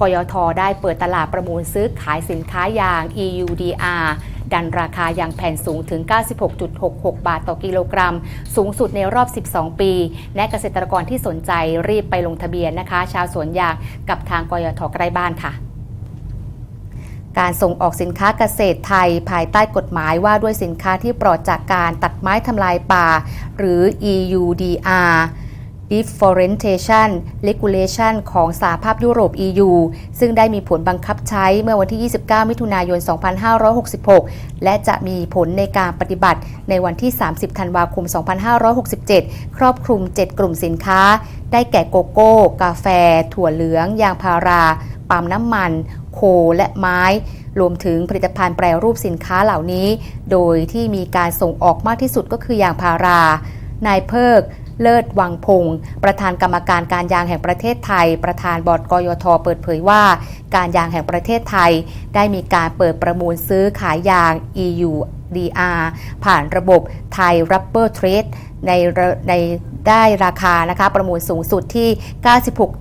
กยทได้เปิดตลาดประมูลซื้อขายสินค้ายาง EUDR ดันราคายางแผ่นสูงถึง 96.66 บาทต่อกิโลกรัม สูงสุดในรอบ 12 ปี และเกษตรกรที่สนใจรีบไปลงทะเบียนนะคะ ชาวสวนยางกับทางกยทใกล้บ้านค่ะการส่งออกสินค้าเกษตรไทย ภายใต้กฎหมายว่าด้วยสินค้าที่ปลอดจากการตัดไม้ทำลายป่า หรือ EUDR Deforestation Regulation ของสหภาพยุโรป EU ซึ่งได้มีผลบังคับใช้เมื่อวันที่ 29 มิถุนายน 2566 และจะมีผลในการปฏิบัติในวันที่ 30 ธันวาคม 2567 ครอบคลุม 7 กลุ่มสินค้า ได้แก่โกโก้ กาแฟ ถั่วเหลือง ยางพารา ปาล์มน้ำมัน โค และไม้รวมถึงผลิตภัณฑ์แปรรูปสินค้าเหล่านี้ โดยที่มีการส่งออกมากที่สุดก็คือยางพารานายเพิก เลิศวังพงศ์ประธานกรรมการการยางแห่งประเทศไทย ประธานบอร์ดกยท เปิดเผยว่า การยางแห่งประเทศไทย ได้มีการเปิดประมูลซื้อขายยาง EU DR ผ่านระบบไทย Rubber Trade ในระในได้ราคานะคะประมูลสูงสุดที่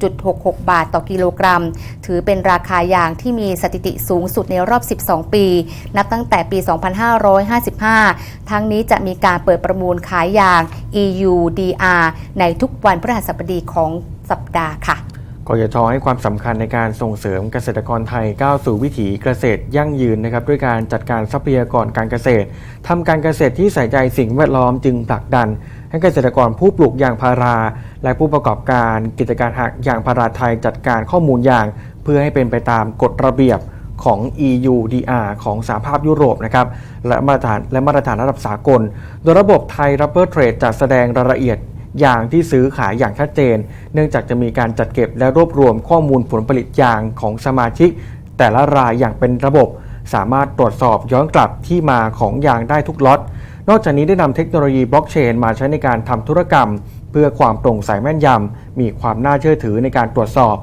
96.66 บาทต่อกิโลกรัม ถือเป็นราคายางที่มีสถิติสูงสุดในรอบ 12 ปี นับตั้งแต่ปี 2555 ทั้งนี้จะมีการเปิดประมูลขายยาง EUDR ในทุกวันพฤหัสบดีของสัปดาห์ค่ะ กยทให้ความสำคัญในการส่งเสริมเกษตรกรไทยก้าวสู่วิถีเกษตรยั่งยืนนะครับด้วยการจัดการทรัพยากรการเกษตรทำการเกษตรที่ใส่ใจสิ่งแวดล้อมจึงผลักดัน ให้เกษตรกรผู้ปลูกยางพารา และผู้ประกอบการกิจการหักยางพาราไทยจัดการข้อมูลยาง เพื่อให้เป็นไปตามกฎระเบียบของ EUDR ของสหภาพยุโรปนะครับและมาตรฐานและมาตรฐานระดับสากล โดยระบบไทย Rubber Trade จัดแสดงรายละเอียด ยางที่ซื้อขายอย่างชัดเจน เนื่องจากจะมีการจัดเก็บและรวบรวมข้อมูลผลผลิตยางของสมาชิก แต่ละรายอย่างเป็นระบบ สามารถตรวจสอบย้อนกลับที่มาของยางได้ทุกล็อตนอกจากนี้ได้นำเทคโนโลยีบล็อกเชนมาใช้ในการทำธุรกรรม เพื่อความโปร่งใสแม่นยำมีความน่าเชื่อถือในการตรวจสอบ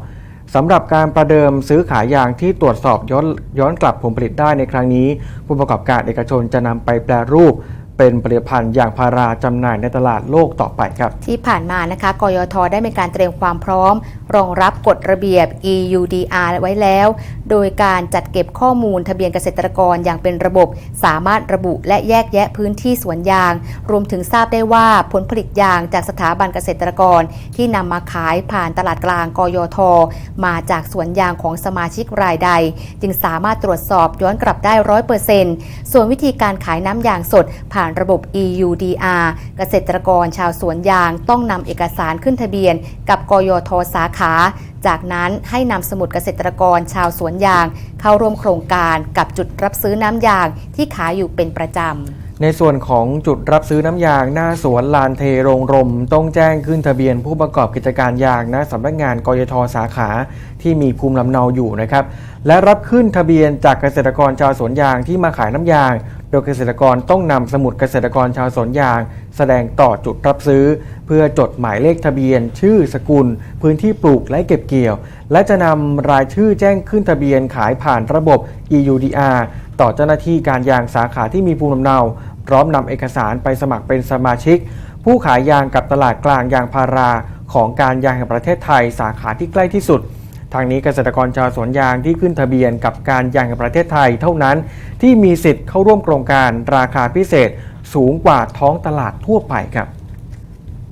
สำหรับการประเดิมซื้อขายยางที่ตรวจสอบย้อนย้อนกลับผลผลิตได้ในครั้งนี้ ผู้ประกอบการเอกชนจะนำไปแปรรูป เป็นผลิตภัณฑ์ยางพาราจำหน่ายในตลาดโลกต่อไปครับ ที่ผ่านมานะคะกยทได้มีการเตรียมความพร้อม รองรับกฎระเบียบ EUDR ไว้แล้ว โดยการจัดเก็บข้อมูลทะเบียนเกษตรกรอย่างเป็นระบบ สามารถระบุและแยกแยะพื้นที่สวนยาง รวมถึงทราบได้ว่าผลผลิตยางจากสถาบันเกษตรกร ที่นำมาขายผ่านตลาดกลางกยท มาจากสวนยางของสมาชิกรายใด จึงสามารถตรวจสอบย้อนกลับได้ร้อยเปอร์เซ็นต์ส่วนวิธีการขายน้ำยางสดผ่านระบบ EUDR เกษตรกรชาวสวนยางต้องนำเอกสารขึ้นทะเบียน กับกยทสาขา จากนั้นให้นำสมุดเกษตรกรชาวสวนยาง เข้าร่วมโครงการกับจุดรับซื้อน้ำยางที่ขายอยู่เป็นประจำ ในส่วนของจุดรับซื้อน้ำยางหน้าสวนลานเทโรงรม ต้องแจ้งขึ้นทะเบียนผู้ประกอบกิจการยางณสำนักงานกยทสาขาที่มีภูมิลำเนาอยู่นะครับ และรับขึ้นทะเบียนจากเกษตรกรชาวสวนยางที่มาขายน้ำยาง โดยเกษตรกรต้องนำสมุดเกษตรกรชาวสวนยาง แสดงต่อจุดรับซื้อ เพื่อจดหมายเลขทะเบียน ชื่อสกุล พื้นที่ปลูกและเก็บเกี่ยว และจะนำรายชื่อแจ้งขึ้นทะเบียนขายผ่านระบบ EUDR ต่อเจ้าหน้าที่การยางสาขาที่มีภูมิลำเนา ร้อมนำเอกสารไปสมัครเป็นสมาชิก ผู้ขายยางกับตลาดกลางยางพาราของการยางแห่งประเทศไทยสาขาที่ใกล้ที่สุด ทางนี้เกษตรกรชาวสวนยางที่ขึ้นทะเบียนกับการยางแห่งประเทศไทย เท่านั้นที่มีสิทธิ์เข้าร่วมโครงการราคาพิเศษ สูงกว่าท้องตลาดทั่วไปครับ